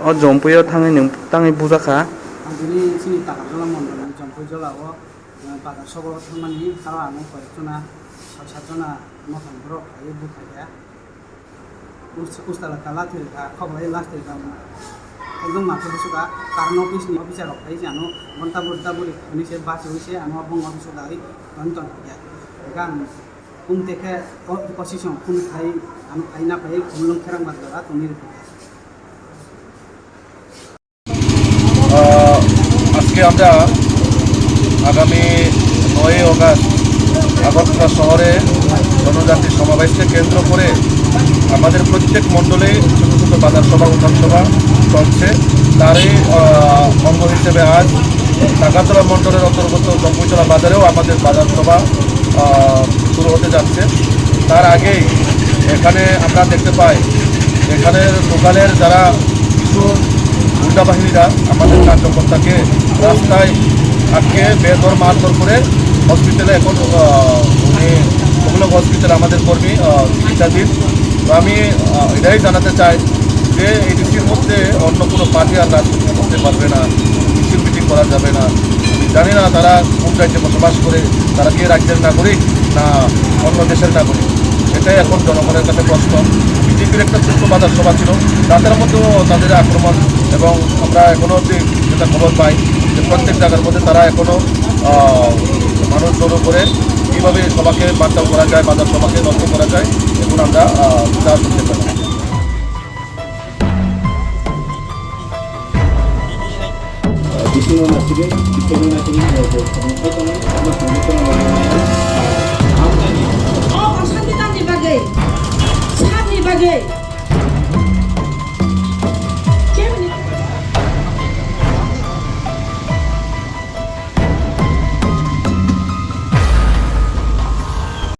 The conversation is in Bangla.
어 점프여 당에 능 땅에 부자카 아들이 지 따가라 먼저 점프 절라고 바다 속으로 타만이 바로 안 오고 있구나 사사잖아 뭐 감으로 가요 부카야 우스 우스라 칼라트가 커버에 라스트가 একদম মাথা পিছুকা কারণ অফিস নিয়ে অফিসে রক্ষাই যে আনো ঘণ্টা বর্তা বলি উনিশে বাস হয়েছে আমার বং অফিসে দাঁড়ি ঘন্টন গান কোন থেকে কষিস কোন খাই আমি খাই না পাই খুললং খেরাং বাদ দাদা তুমি রেখে আমরা আগামী নয় অগাস্ট আগরতলা শহরে জনজাতি সমাবেশকে কেন্দ্র করে আমাদের প্রত্যেক মণ্ডলে ছোটো ছোটো বাজার সভা, উঠান সভা চলছে। তারই অঙ্গ হিসেবে আজ টাকাতলা মণ্ডলের অন্তর্গত জম্পুইতলা বাজারেও আমাদের বাজার সভা শুরু হতে যাচ্ছে। তার আগেই এখানে আমরা দেখতে পাই, এখানের লোকালের যারা কিছু গুন্ডা বাহিনীরা আমাদের কার্যকর্তাকে রাস্তায় আটকে বেদর মারধর করে হসপিটালে এখন উনি ওগুলো হসপিটালে আমাদের কর্মী চিকিৎসাধীন। তো আমি এটাই জানাতে চাই যে এই এডিসির মধ্যে অন্য কোনো পার্টি আর রাজনীতি করতে পারবে না, মিছিল মিটিং করা যাবে না। জানি না তারা কোন রাজ্যে বসবাস করে, তারা কি রাজ্যের নাগরিক না অন্য দেশের নাগরিক। এটাই এখন জনগণের কাছে প্রশ্ন। বিজেপির একটা ছোট্ট বাজার সভা ছিল, তাদের মধ্যেও তাদের আক্রমণ এবং আমরা এখনও অবধি যেটা খবর পাই। যে প্রত্যেক জায়গার মধ্যে তারা এখনও মানুষ জড়ো করে কীভাবে সবাকে বাঁচাও করা যায় বাজার সবাকে নষ্ট করা যায় এগুলো আমরা বিচার করতে পারি Okay.